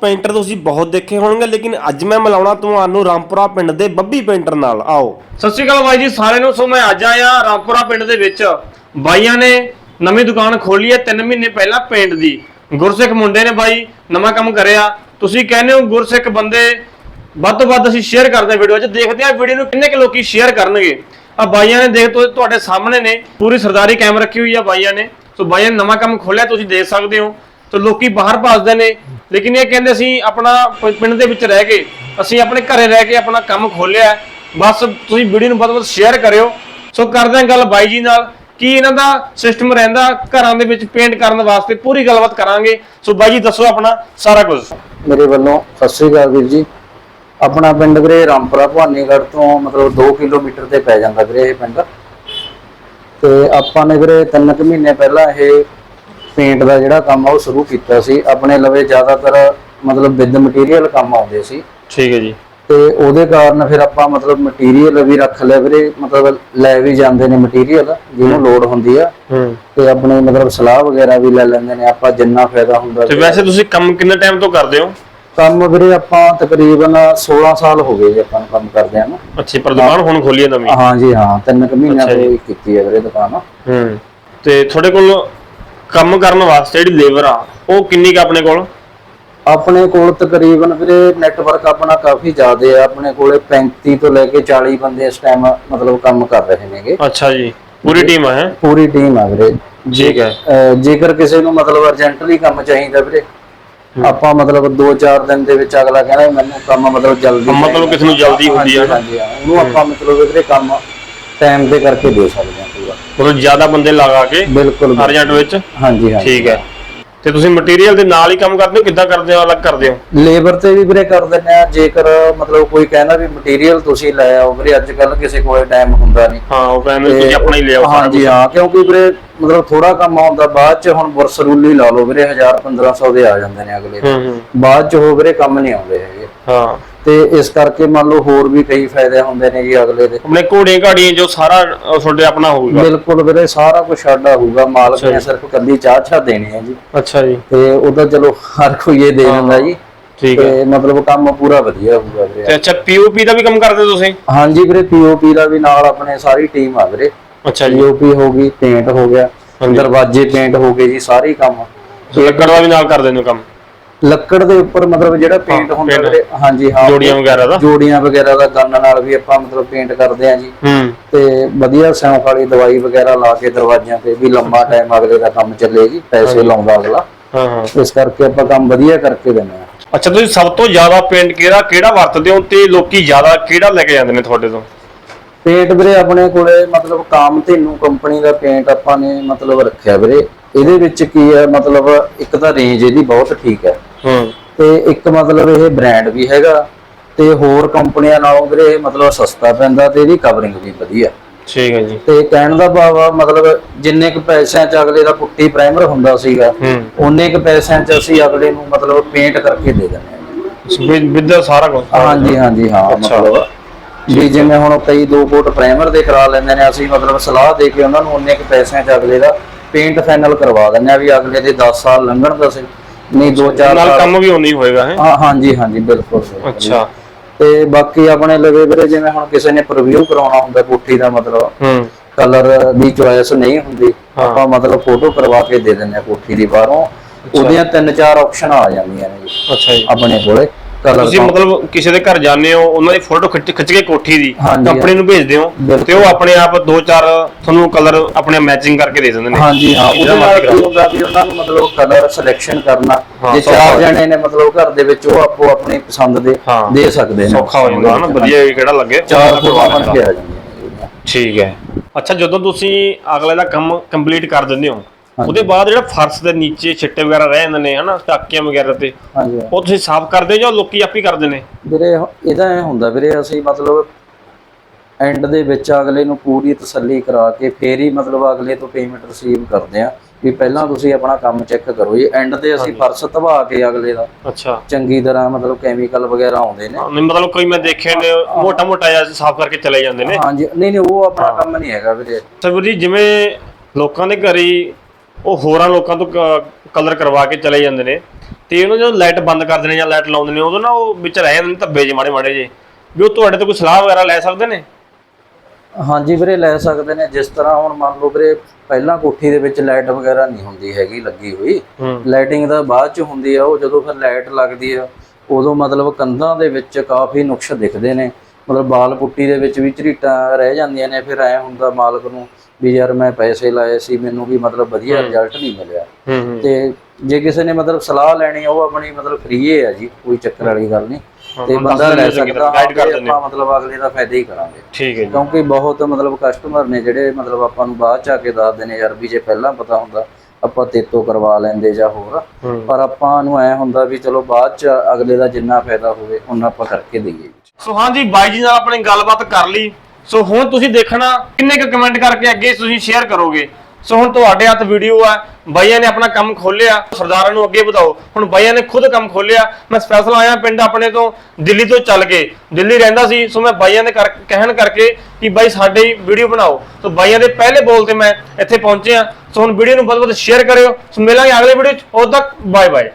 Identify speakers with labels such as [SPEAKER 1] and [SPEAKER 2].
[SPEAKER 1] Painter ਤੁਸੀਂ ਬਹੁਤ ਦੇਖੇ ਹੋਣਗੇ, ਲੇਕਿਨ ਅੱਜ ਮੈਂ ਮਿਲਾਉਣਾ ਤੁਹਾਨੂੰ ਰਾਮਪੁਰਾ ਪਿੰਡ ਦੇ ਬੱਬੀ ਪੇਂਟਰ ਨਾਲ। ਆਓ।
[SPEAKER 2] ਸਤਿ ਸ਼੍ਰੀ ਅਕਾਲ ਬਾਈ ਜੀ, ਸਾਰਿਆਂ ਨੂੰ। ਸੋ ਮੈਂ ਅੱਜ ਆਇਆ ਰਾਮਪੁਰਾ ਪਿੰਡ ਦੇ ਵਿੱਚ। ਬਾਈਆਂ ਨੇ ਨਵੀਂ ਦੁਕਾਨ ਖੋਲੀ ਹੈ 3 ਮਹੀਨੇ ਪਹਿਲਾਂ ਪੇਂਟ ਦੀ। ਗੁਰਸਿੱਖ ਮੁੰਡੇ ਨੇ ਬਾਈ, ਨਵਾਂ ਕੰਮ ਕਰਿਆ। ਤੁਸੀਂ ਕਹਿੰਦੇ ਹੋ ਗੁਰਸਿੱਖ ਬੰਦੇ ਵੱਧ ਤੋਂ ਵੱਧ ਅਸੀਂ ਸ਼ੇਅਰ ਕਰਦੇ ਹਾਂ ਵੀਡੀਓ 'ਚ। ਦੇਖਦੇ ਹਾਂ ਵੀਡੀਓ ਨੂੰ ਕਿੰਨੇ ਕੁ ਲੋਕੀ ਸ਼ੇਅਰ ਕਰਨਗੇ। ਆ ਬਾਈਆਂ ਨੇ ਦੇਖ ਤੋ, ਤੁਹਾਡੇ ਸਾਹਮਣੇ ਨੇ, ਪੂਰੀ ਸਰਦਾਰੀ ਕੈਮ ਰੱਖੀ ਹੋਈ ਆ ਬਾਈਆਂ ਨੇ। ਸੋ ਬਾਈਆਂ ਨੇ ਨਵਾਂ ਕੰਮ ਖੋਲਿਆ ਤੁਸੀਂ ਦੇਖ ਸਕਦੇ ਹੋ। ਤੇ ਲੋਕੀ ਬਾਹਰ ਭੱਜਦੇ ਨੇ ਲੇਕਿਨ ਇਹ ਕਹਿੰਦੇ ਅਸੀਂ ਆਪਣਾ ਪ- ਪਿੰਡ ਦੇ ਵਿੱਚ ਰਹਿ ਕੇ, ਅਸੀਂ ਆਪਣੇ ਘਰੇ ਰਹਿ ਕੇ ਆਪਣਾ ਕੰਮ ਖੋਲਿਆ ਬਸ ਤੁਸੀਂ ਵੀਡੀਓ ਨੂੰ ਵੱਧ ਤੋਂ ਸ਼ੇਅਰ ਕਰਿਓ। ਸੋ ਕਰਦੇ ਹਾਂ ਗੱਲ ਬਾਈ ਜੀ ਨਾਲ, ਕੀ ਇਹਨਾਂ ਦਾ ਸਿਸਟਮ ਰਹਿੰਦਾ, ਘਰਾਂ ਦੇ ਵਿੱਚ ਪੇਂਟ ਕਰਨ ਵਾਸਤੇ ਪੂਰੀ ਗੱਲਬਾਤ ਕਰਾਂਗੇ। ਸੋ ਬਾਈ ਜੀ, ਦੱਸੋ ਆਪਣਾ ਸਾਰਾ ਕੁਝ।
[SPEAKER 3] ਮੇਰੇ ਵੱਲੋਂ ਸਤਿ ਸ੍ਰੀ ਅਕਾਲ ਵੀਰ ਜੀ। ਆਪਣਾ ਪਿੰਡ ਵੀਰੇ ਰਾਮਪੁਰਾ ਭਵਾਨੀਗੜ੍ਹ ਤੋਂ ਮਤਲਬ 2 ਕਿਲੋਮੀਟਰ ਤੇ ਪੈ ਜਾਂਦਾ ਵੀਰੇ ਇਹ ਪਿੰਡ। ਤੇ ਆਪਾਂ ਨੇ ਵੀਰੇ ਤਿੰਨ ਕੁ ਮਹੀਨੇ ਪਹਿਲਾਂ ਇਹ ਪੇਂਟ ਦਾ ਜਿਹੜਾ ਕੰਮ ਆ ਉਹ ਸ਼ੁਰੂ ਕੀਤਾ ਸੀ। ਆਪਣੇ ਲਵੇ ਜ਼ਿਆਦਾਤਰ ਮਤਲਬ ਵਿਦ ਮਟੀਰੀਅਲ ਕੰਮ ਆਉਂਦੇ ਸੀ।
[SPEAKER 2] ਠੀਕ ਹੈ ਜੀ।
[SPEAKER 3] ਤੇ ਉਹਦੇ ਕਾਰਨ ਫਿਰ ਆਪਾਂ ਮਤਲਬ ਮਟੀਰੀਅਲ ਵੀ ਰੱਖ ਲਿਆ ਵੀਰੇ। ਮਤਲਬ ਲੈ ਵੀ ਜਾਂਦੇ ਨੇ ਮਟੀਰੀਅਲ ਜਿਹਨੂੰ ਲੋੜ ਹੁੰਦੀ ਆ। ਤੇ ਆਪਣੇ ਮਤਲਬ ਸਲਾਹ ਵਗੈਰਾ ਵੀ ਲੈ ਲੈਂਦੇ ਨੇ। ਆਪਾਂ ਜਿੰਨਾ ਫਾਇਦਾ ਹੁੰਦਾ
[SPEAKER 2] ਤੇ ਵੈਸੇ ਤੁਸੀਂ ਕੰਮ ਕਿੰਨੇ ਟਾਈਮ ਤੋਂ ਕਰਦੇ ਹੋ?
[SPEAKER 3] ਕੰਮ ਵੀਰੇ ਆਪਾਂ ਤਕਰੀਬਨ 16 ਸਾਲ ਹੋ ਗਏ ਜੀ ਆਪਾਂ ਨੂੰ ਕੰਮ ਕਰਦੇ ਆਂ ਨਾ।
[SPEAKER 2] ਅੱਛੀ ਪਰ ਦੁਕਾਨ ਹੁਣ ਖੋਲੀ ਹੈ ਨਵੀਂ?
[SPEAKER 3] ਹਾਂ ਜੀ ਹਾਂ। ਤਿੰਨ ਕੁ ਮਹੀਨਿਆਂ ਤੋਂ ਕੀਤੀ ਹੈ ਵੀਰੇ ਦੁਕਾਨ।
[SPEAKER 2] ਹੂੰ। ਤੇ ਤੁਹਾਡੇ ਕੋਲ ਕੰਮ ਕਰਨ ਵਾਸਤੇ ਜਿਹੜੀ ਲੇਬਰ ਆ ਉਹ ਕਿੰਨੀ ਕੁ ਆਪਣੇ ਕੋਲ?
[SPEAKER 3] ਆਪਣੇ ਕੋਲ ਤਕਰੀਬਨ ਵੀਰੇ ਨੈਟਵਰਕ ਆਪਣਾ ਕਾਫੀ ਜ਼ਿਆਦਾ ਹੈ ਆਪਣੇ ਕੋਲੇ 35 ਤੋਂ ਲੈ ਕੇ 40 ਬੰਦੇ ਇਸ ਟਾਈਮ ਮਤਲਬ ਕੰਮ ਕਰ ਰਹੇ ਨੇਗੇ।
[SPEAKER 2] ਅੱਛਾ ਜੀ। ਪੂਰੀ ਟੀਮ ਹੈ?
[SPEAKER 3] ਪੂਰੀ ਟੀਮ ਆ ਵੀਰੇ।
[SPEAKER 2] ਠੀਕ ਹੈ।
[SPEAKER 3] ਅਹ ਜੇਕਰ ਕਿਸੇ ਨੂੰ ਮਤਲਬ ਅਰਜੈਂਟਲੀ ਕੰਮ ਚਾਹੀਦਾ ਵੀਰੇ ਆਪਾਂ ਮਤਲਬ 2-4 ਦਿਨ ਦੇ ਵਿੱਚ ਅਗਲਾ ਕਹਿੰਦਾ ਵੀ ਮੈਨੂੰ ਕੰਮ ਮਤਲਬ ਜਲਦੀ
[SPEAKER 2] ਮਤਲਬ
[SPEAKER 3] ਚਾਹੀਦਾ।
[SPEAKER 2] ਕਿਸੇ ਨੂੰ ਜਲਦੀ ਹੁੰਦੀ ਆ।
[SPEAKER 3] ਹਾਂਜੀ ਹਾਂ। ਉਹਨੂੰ ਆਪਾਂ ਮਤਲਬ ਵੀਰੇ ਕੰਮ ਟਾਈਮ ਤੇ ਕਰਕੇ ਦੇ ਸਕਦੇ ਹਾਂ ਪੂਰਾ।
[SPEAKER 2] ਮਤਲਬ ਜ਼ਿਆਦਾ ਬੰਦੇ ਲਗਾ ਕੇ
[SPEAKER 3] ਬਿਲਕੁਲ
[SPEAKER 2] ਅਰਜੈਂਟ ਵਿੱਚ?
[SPEAKER 3] ਹਾਂਜੀ ਹਾਂਜੀ।
[SPEAKER 2] ਠੀਕ ਹੈ। ਤੇ ਤੁਸੀਂ ਮਟੀਰੀਅਲ ਦੇ ਨਾਲ ਹੀ ਕੰਮ ਕਰਦੇ ਹੋ ਕਿੱਦਾਂ ਕਰਦੇ ਹੋ ਅਲੱਗ ਕਰਦੇ ਹੋ?
[SPEAKER 3] ਲੇਬਰ ਤੇ ਵੀ ਵੀਰੇ ਕਰ ਦਿੰਦੇ ਆ ਜੇਕਰ ਮਤਲਬ ਕੋਈ ਕਹਿੰਦਾ ਵੀ ਮਟੀਰੀਅਲ ਤੁਸੀਂ ਲੈ ਆਓ ਵੀਰੇ ਅੱਜ ਕੱਲ ਕਿਸੇ ਕੋਲੇ ਟਾਈਮ ਹੁੰਦਾ ਨਹੀਂ।
[SPEAKER 2] ਹਾਂ ਉਹ ਕਹਿੰਦੇ ਤੁਸੀਂ ਆਪਣਾ ਹੀ ਲਿਆਓ
[SPEAKER 3] ਹਾਂਜੀ ਹਾਂ ਕਿਉਂਕਿ ਵੀਰੇ ਮਤਲਬ ਥੋੜਾ ਕੰਮ ਆਉਂਦਾ ਬਾਅਦ ਚ ਹੁਣ ਬੁਰਸਰੂਲੀ ਲਾ ਲਓ ਵੀਰੇ 1000 1500 ਦੇ ਆ ਜਾਂਦੇ ਨੇ ਅਗਲੇ।
[SPEAKER 2] ਹੂੰ ਹੂੰ।
[SPEAKER 3] ਬਾਅਦ ਚ ਉਹ ਵੀਰੇ ਕੰਮ ਨਹੀਂ ਆਉਂਦੇ ਹੈਗੇ।
[SPEAKER 2] ਹਾਂ।
[SPEAKER 3] ਤੇ ਇਸ ਕਰਕੇ ਮੰਨ ਲਓ ਹੋਰ ਵੀ ਕਈ ਫਾਇਦੇ ਹੁੰਦੇ ਨੇ ਜੀ ਅਗਲੇ ਦੇ।
[SPEAKER 2] ਆਪਣੇ ਘੋੜੇ ਘਾੜੀਆਂ ਜੋ ਸਾਰਾ ਅਹ, ਤੁਹਾਡੇ ਆਪਣਾ ਹੋਊਗਾ।
[SPEAKER 3] ਬਿਲਕੁਲ ਵੀਰੇ ਸਾਰਾ ਕੁਝ ਸਾਡਾ ਹੋਊਗਾ ਮਾਲਕ ਨੇ ਸਿਰਫ ਕੱਲੀ ਚਾਹ ਚਾਹ ਦੇਣੀ ਹੈ ਜੀ।
[SPEAKER 2] ਅੱਛਾ ਜੀ।
[SPEAKER 3] ਤੇ ਉਹਦਾ ਚਲੋ ਹਰ ਕੋਈ ਇਹ ਦੇ ਦਿੰਦਾ ਜੀ।
[SPEAKER 2] ਠੀਕ ਹੈ।
[SPEAKER 3] ਤੇ ਮਤਲਬ ਕੰਮ ਪੂਰਾ ਵਧੀਆ ਹੋਊਗਾ ਵੀਰੇ।
[SPEAKER 2] ਤੇ ਅੱਛਾ ਪੀਓਪੀ ਦਾ ਵੀ ਕੰਮ ਕਰਦੇ ਹੋ ਤੁਸੀਂ?
[SPEAKER 3] ਹਾਂਜੀ ਵੀਰੇ ਪੀਓਪੀ ਦਾ ਵੀ ਨਾਲ ਆਪਣੇ ਸਾਰੀ ਟੀਮ ਆ ਵੀਰੇ।
[SPEAKER 2] ਅੱਛਾ ਜੀ।
[SPEAKER 3] ਪੀਓਪੀ ਹੋ ਗਈ ਪੇਂਟ ਹੋ ਗਿਆ ਦਰਵਾਜ਼ੇ ਪੇਂਟ ਹੋ ਗਏ ਜੀ ਸਾਰੇ ਹੀ ਕੰਮ
[SPEAKER 2] ਲੱਕੜ ਦਾ ਵੀ ਨਾਲ ਕਰ ਦਿੰਦੇ ਹੋ ਕੰਮ?
[SPEAKER 3] ਲੱਕੜ ਦੇ ਉੱਪਰ ਮਤਲਬ ਜਿਹੜਾ ਪੇਂਟ ਹੁੰਦਾ
[SPEAKER 2] paint।
[SPEAKER 3] ਹਾਂਜੀ ਹਾਂ
[SPEAKER 2] ਜੋੜੀਆਂ ਵਗੈਰਾ ਦਾ?
[SPEAKER 3] ਜੋੜੀਆਂ ਵਗੈਰਾ ਦਾ ਗੰਨ ਨਾਲ ਵੀ ਆਪਾਂ ਮਤਲਬ ਪੇਂਟ ਕਰਦੇ ਆ ਜੀ।
[SPEAKER 2] ਹੂੰ।
[SPEAKER 3] ਤੇ ਵਧੀਆ ਸਿਉਂਕ ਵਾਲੀ ਦਵਾਈ ਵਗੈਰਾ ਲਾ ਕੇ ਦਰਵਾਜ਼ਿਆਂ ਤੇ ਵੀ ਲੰਮਾ ਟਾਈਮ ਅਗਲੇ ਦਾ ਕੰਮ ਚੱਲੇ ਜੀ ਪੈਸੇ ਲਾਉਂਦਾ ਅਗਲਾ।
[SPEAKER 2] ਹਾਂ ਹਾਂ।
[SPEAKER 3] ਇਸ ਕਰਕੇ ਆਪਾਂ ਕੰਮ ਵਧੀਆ ਕਰਕੇ ਦਿੰਦੇ ਆ
[SPEAKER 2] ਅੱਛਾ ਤੁਸੀਂ ਸਭ ਤੋਂ ਜ਼ਿਆਦਾ ਪੇਂਟ ਕਿਹੜਾ ਕਿਹੜਾ ਵਰਤਦੇ ਹੋ ਤੇ ਲੋਕੀ ਜ਼ਿਆਦਾ ਕਿਹੜਾ ਲੈ ਕੇ ਜਾਂਦੇ ਨੇ ਤੁਹਾਡੇ ਤੋਂ?
[SPEAKER 3] ਪੇਂਟ ਵੀਰੇ ਆਪਣੇ ਕੋਲੇ ਮਤਲਬ ਕਾਮ ਧੇਨੂ ਕੰਪਨੀ ਦਾ ਪੇਂਟ ਆਪਾਂ ਨੇ ਮਤਲਬ ਰੱਖਿਆ ਵੀਰੇ। ਇਹਦੇ ਵਿੱਚ ਕੀ ਹੈ ਮਤਲਬ ਇੱਕ ਤਾਂ ਰੇਂਜ ਇਹਦੀ ਬਹੁਤ ਠੀਕ ਹੈ
[SPEAKER 2] ਹੂੰ।
[SPEAKER 3] ਤੇ ਇੱਕ ਮਤਲਬ ਇਹ ਬ੍ਰਾਂਡ ਵੀ ਹੈਗਾ ਤੇ ਹੋਰ ਕੰਪਨੀਆਂ ਨਾਲੋਂ ਵੀਰੇ ਇਹ ਮਤਲਬ ਸਸਤਾ ਪੈਂਦਾ ਤੇ ਇਹਦੀ ਕਵਰਿੰਗ ਵੀ ਵਧੀਆ।
[SPEAKER 2] ਠੀਕ ਹੈ ਜੀ।
[SPEAKER 3] ਤੇ ਕਹਿਣ ਦਾ ਭਾਵ ਆ ਮਤਲਬ ਜਿੰਨੇ ਕੁ ਪੈਸਿਆਂ 'ਚ ਅਗਲੇ ਦਾ ਪੁੱਟੀ ਪ੍ਰਾਈਮਰ ਹੁੰਦਾ ਸੀਗਾ ਉਹਨੇ ਕੁ ਪੈਸਿਆਂ 'ਚ ਅਸੀਂ ਅਗਲੇ ਨੂੰ ਮਤਲਬ ਪੇਂਟ ਕਰਕੇ ਦੇ ਦਿੰਦੇ ਹਾਂ।
[SPEAKER 2] ਵਿਦ ਸਾਰਾ ਕੁਝ
[SPEAKER 3] ਹਾਂਜੀ ਹਾਂਜੀ ਹਾਂ ਮਤਲਬ ਵੀ ਜਿਵੇਂ ਹੁਣ ਕਈ ਦੋ ਕੋਟ ਪ੍ਰਾਈਮਰ ਦੇ ਕਰਾ ਲੈਂਦੇ ਨੇ ਅਸੀਂ ਮਤਲਬ ਸਲਾਹ ਦੇ ਕੇ ਉਹਨਾਂ ਨੂੰ ਉਹਨੇ ਕੁ ਪੈਸਿਆਂ 'ਚ ਅਗਲੇ ਦਾ ਪੇਂਟ ਫਾਈਨਲ ਕਰਵਾ ਦਿੰਦੇ ਆ ਵੀ ਅਗਲੇ ਦੇ 10 ਸਾਲ ਲੰਘਣ ਦਾ ਸੀ। ਨਹੀਂ 2-4
[SPEAKER 2] ਨਾਲ
[SPEAKER 3] ਸਾਲ।
[SPEAKER 2] ਕੰਮ ਵੀ ਉਨੀ ਹੋਏਗਾ ਹੈ?
[SPEAKER 3] ਹਾਂ ਹਾਂਜੀ ਹਾਂਜੀ ਬਿਲਕੁਲ। ਬਿਲਕੁਲ।
[SPEAKER 2] ਅੱਛਾ।
[SPEAKER 3] ਤੇ ਬਾਕੀ ਆਪਣੇ ਲਵੇ ਵੀਰੇ ਜਿਵੇਂ ਹੁਣ ਕਿਸੇ ਨੇ ਪ੍ਰੀਵਿਊ ਕਰਾਉਣਾ ਹੁੰਦਾ ਕੋਠੀ ਦਾ ਮਤਲਬ
[SPEAKER 2] ਹੂੰ।
[SPEAKER 3] ਕਲਰ ਦੀ ਚੋਇਸ ਨਹੀਂ ਹੁੰਦੀ ਆਪਾਂ ਮਤਲਬ ਫੋਟੋ ਕਰਵਾ ਕੇ ਦੇ ਦਿੰਦੇ ਆ ਕੋਠੀ ਦੀ ਬਾਹਰੋਂ। ਉਹਦੀਆਂ ਤਿੰਨ ਚਾਰ ਆਪਸ਼ਨ ਆ ਜਾਂਦੀਆਂ ਨੇ ਜੀ
[SPEAKER 2] ਅੱਛਾ ਜੀ।
[SPEAKER 3] ਆਪਣੇ ਕੋਲੇ। ਕਲਰ
[SPEAKER 2] ਤੁਸੀਂ ਮਤਲਬ ਕਿਸੇ ਦੇ ਘਰ ਜਾਂਦੇ ਹੋ ਉਹਨਾਂ ਦੀ ਫੋਟੋ ਖਿੱਚ ਖਿੱਚ ਕੇ ਕੋਠੀ ਦੀ
[SPEAKER 3] ਹਾਂਜੀ।
[SPEAKER 2] ਕੰਪਨੀ ਨੂੰ ਭੇਜਦੇ ਹੋ
[SPEAKER 3] ਬਿਲਕੁਲ।
[SPEAKER 2] ਤੇ ਉਹ ਆਪਣੇ ਆਪ ਦੋ ਚਾਰ ਤੁਹਾਨੂੰ ਕਲਰ ਆਪਣੇ ਮੈਚਿੰਗ ਕਰਕੇ ਦੇ ਦਿੰਦੇ ਨੇ
[SPEAKER 3] ਹਾਂਜੀ ਹਾਂ
[SPEAKER 2] ਜਿਹੜਾ
[SPEAKER 3] ਉਹਦੇ
[SPEAKER 2] ਮਰਜ਼ੀ
[SPEAKER 3] ਨਾਲ ਕੀ ਹੁੰਦਾ ਵੀ ਉਹਨਾਂ ਨੂੰ ਮਤਲਬ ਕਲਰ ਸਿਲੈਕਸ਼ਨ ਕਰਨਾ
[SPEAKER 2] ਹਾਂ,
[SPEAKER 3] ਜੇ ਚਾਰ ਜਣੇ ਨੇ ਮਤਲਬ ਘਰ ਦੇ ਵਿੱਚ ਉਹ ਆਪੋ ਆਪਣੀ ਪਸੰਦ ਦੇ
[SPEAKER 2] ਹਾਂ।
[SPEAKER 3] ਦੇ ਸਕਦੇ ਨੇ
[SPEAKER 2] ਸੌਖਾ ਹੋ ਜਾਂਦਾ ਹਨਾ ਵਧੀਆ ਵੀ ਕਿਹੜਾ ਲੱਗੇ
[SPEAKER 3] ਚਾਰ
[SPEAKER 2] ਉਹ
[SPEAKER 3] ਫੋਟੋ
[SPEAKER 2] ਕਰਵਾ
[SPEAKER 3] ਬਣ। ਕੇ ਆ ਜਾਂਦੀਆਂ।
[SPEAKER 2] ਠੀਕ ਹੈ ਅੱਛਾ ਜਦੋਂ ਤੁਸੀਂ ਅਗਲੇ ਦਾ ਕੰਮ ਕੰਪਲੀਟ ਕਰ ਦਿੰਦੇ ਹੋ। ਉਹਦੇ ਬਾਅਦ ਜਿਹੜਾ ਫਰਸ਼ ਦੇ ਨੀਚੇ ਛਿੱਟੇ ਵਗੈਰਾ ਰਹਿ ਜਾਂਦੇ ਨੇ ਹਨਾ ਟਾਕੀਆਂ ਵਗੈਰਾ ਤੇ।
[SPEAKER 3] ਹਾਂਜੀ
[SPEAKER 2] ਉਹ ਤੁਸੀਂ ਸਾਫ਼ ਕਰਦੇ ਜਾਂ ਲੋਕੀ ਆਪੇ ਕਰਦੇ ਨੇ?
[SPEAKER 3] ਵੀਰੇ ਇਹਦਾ ਇਹ ਹੁੰਦਾ ਵੀਰੇ ਅਸੀਂ ਮਤਲਬ ਐਂਡ ਦੇ ਵਿੱਚ ਅਗਲੇ ਨੂੰ ਪੂਰੀ ਤਸੱਲੀ ਕਰਾ ਕੇ ਫੇਰ ਹੀ ਮਤਲਬ ਅਗਲੇ ਤੋਂ ਪੇਮੈਂਟ ਰਿਸੀਵ ਕਰਦੇ ਆ ਵੀ ਪਹਿਲਾਂ ਤੁਸੀਂ ਆਪਣਾ ਕੰਮ ਚੈੱਕ ਕਰੋ ਜੀ। ਐਂਡ ਤੇ ਅਸੀਂ ਫਰਸ਼ ਧਵਾ ਕੇ ਅਗਲੇ ਦਾ।
[SPEAKER 2] ਅੱਛਾ।
[SPEAKER 3] ਚੰਗੀ ਤਰ੍ਹਾਂ ਮਤਲਬ ਕੈਮੀਕਲ ਵਗੈਰਾ ਆਉਂਦੇ ਨੇ।
[SPEAKER 2] ਨਹੀਂ ਮਤਲਬ ਕੋਈ ਮੈਂ ਦੇਖੇ ਨੇ ਮੋਟਾ ਮੋਟਾ ਜਿਹਾ ਸਾਫ਼ ਕਰਕੇ ਚਲੇ ਜਾਂਦੇ ਨੇ।
[SPEAKER 3] ਹਾਂਜੀ ਨਹੀਂ ਨਹੀਂ ਉਹ ਆਪਣਾ ਕੰਮ ਨਹੀਂ ਹੈਗਾ ਵੀਰੇ।
[SPEAKER 2] ਸਰ ਜੀ ਜਿਵੇਂ ਲੋਕਾਂ ਦੇ ਘਰੇ ਉਹ ਹੋਰਾਂ ਲੋਕਾਂ ਤੋਂ ਕਲਰ ਕਰਵਾ ਕੇ ਚਲੇ ਜਾਂਦੇ ਨੇ। ਤੇ ਉਹਨੂੰ ਜਦੋਂ ਲਾਈਟ ਬੰਦ ਕਰ ਦੇਣੇ ਜਾਂ ਲਾਈਟ ਲਾਉਂਦੇ ਨੇ ਉਦੋਂ ਨਾ ਉਹ ਵਿੱਚ ਰਹਿ ਜਾਂਦੇ ਨੇ ਧੱਬੇ ਜਿਹੇ ਮਾੜੇ ਮਾੜੇ ਜੇ ਵੀ ਉਹ ਤੁਹਾਡੇ ਤੋਂ ਕੋਈ ਸਲਾਹ ਵਗੈਰਾ ਲੈ ਸਕਦੇ ਨੇ?
[SPEAKER 3] ਹਾਂਜੀ ਵੀਰੇ ਲੈ ਸਕਦੇ ਨੇ। ਜਿਸ ਤਰ੍ਹਾਂ ਹੁਣ ਮੰਨ ਲਓ ਵੀਰੇ ਪਹਿਲਾਂ ਕੋਠੀ ਦੇ ਵਿੱਚ ਲਾਈਟ ਵਗੈਰਾ ਨਹੀਂ ਹੁੰਦੀ ਹੈਗੀ ਲੱਗੀ ਹੋਈ। ਲਾਈਟਿੰਗ ਦਾ ਬਾਅਦ ਚ ਹੁੰਦੀ ਆ ਉਹ ਜਦੋਂ ਫਿਰ ਲਾਈਟ ਲੱਗਦੀ ਆ ਉਦੋਂ ਮਤਲਬ ਕੰਧਾਂ ਦੇ ਵਿੱਚ ਕਾਫੀ ਨੁਕਸ ਦਿਖਦੇ ਨੇ। ਮਤਲਬ ਬਾਲ ਪੁੱਟੀ ਦੇ ਵਿੱਚ ਵੀ ਝਰੀਟਾਂ ਰਹਿ ਜਾਂਦੀਆਂ ਨੇ ਫਿਰ ਐ ਹੁੰਦਾ ਮਾਲਕ ਨੂੰ ਵੀ ਯਾਰ ਮੈਂ ਪੈਸੇ ਲਾਏ ਸੀ ਮੈਨੂੰ ਵੀ ਮਤਲਬ ਵਧੀਆ ਰਿਜ਼ਲਟ ਨਹੀਂ ਮਿਲਿਆ। ਤੇ ਜੇ ਕਿਸੇ ਨੇ ਮਤਲਬ ਸਲਾਹ ਲੈਣੀ ਉਹ ਆਪਣੀ ਮਤਲਬ ਫ੍ਰੀ ਹੈ ਜੀ ਕੋਈ ਚੱਕਰ ਵਾਲੀ ਗੱਲ ਨਹੀਂ। ਤੇ ਬੰਦਾ ਲੈ ਸਕਦਾ
[SPEAKER 2] guide ਕਰ ਦਿੰਦੇ
[SPEAKER 3] ਆਪਾਂ ਮਤਲਬ ਅਗਲੇ ਦਾ ਫਾਇਦਾ ਹੀ ਕਰਾਂਗੇ।
[SPEAKER 2] ਠੀਕ ਹੈ ਜੀ।
[SPEAKER 3] ਕਿਉਂਕਿ ਬਹੁਤ ਮਤਲਬ ਕਸਟਮਰ ਨੇ ਜਿਹੜੇ ਮਤਲਬ ਆਪਾਂ ਨੂੰ ਬਾਅਦ ਚ ਆ ਕੇ ਦੱਸਦੇ ਨੇ ਯਾਰ ਵੀ ਜੇ ਪਹਿਲਾਂ ਪਤਾ ਹੁੰਦਾ ਆਪਾਂ ਤੇਤੋਂ ਕਰਵਾ ਲੈਂਦੇ ਜਾਂ ਹੋਰ। ਪਰ ਆਪਾਂ ਨੂੰ ਐ ਹੁੰਦਾ ਵੀ ਚਲੋ ਬਾਅਦ ਚ ਅਗਲੇ ਦਾ ਜਿੰਨਾ ਫਾਇਦਾ ਹੋਵੇ ਉਹਨਾਂ ਆਪਾਂ ਕਰਕੇ ਦਈਏ।
[SPEAKER 2] ਸੋ ਹਾਂਜੀ ਬਾਈ ਜੀ ਨਾਲ ਆਪਣੀ ਗੱਲਬਾਤ ਕਰ ਲਈ। ਸੋ ਹੁਣ ਤੁਸੀਂ ਦੇਖਣਾ ਕਿੰਨੇ ਕੁ ਕਮੈਂਟ ਕਰਕੇ ਅੱਗੇ ਤੁਸੀਂ ਸ਼ੇਅਰ ਕਰੋਗੇ। ਸੋ ਹੁਣ ਤੁਹਾਡੇ ਹੱਥ ਵੀਡੀਓ ਆ, ਬਾਈਆਂ ਨੇ ਆਪਣਾ ਕੰਮ ਖੋਲਿਆ ਸਰਦਾਰਾਂ ਨੂੰ ਅੱਗੇ ਵਧਾਓ। ਹੁਣ ਬਾਈਆਂ ਨੇ ਖੁਦ ਕੰਮ ਖੋਲਿਆ ਮੈਂ ਸਪੈਸ਼ਲ ਆਇਆ ਪਿੰਡ ਆਪਣੇ ਤੋਂ, ਦਿੱਲੀ ਤੋਂ ਚੱਲ ਕੇ ਦਿੱਲੀ ਰਹਿੰਦਾ ਸੀ, ਸੋ ਮੈਂ ਬਾਈਆਂ ਦੇ ਕਰ- ਕਹਿਣ ਕਰਕੇ ਕਿ ਬਾਈ ਸਾਡੇ ਵੀਡੀਓ ਬਣਾਓ। ਸੋ ਬਾਈਆਂ ਦੇ ਪਹਿਲੇ ਬੋਲ ਤੇ ਮੈਂ ਇੱਥੇ ਪਹੁੰਚਿਆ। ਸੋ ਹੁਣ ਵੀਡੀਓ ਨੂੰ ਬਹੁਤ ਵੱਧ ਸ਼ੇਅਰ ਕਰਿਓ। ਸੋ ਮਿਲਾਂਗੇ ਅਗਲੇ ਵੀਡੀਓ ਚ, ਉਦੋਂ ਤੱਕ ਬਾਏ ਬਾਏ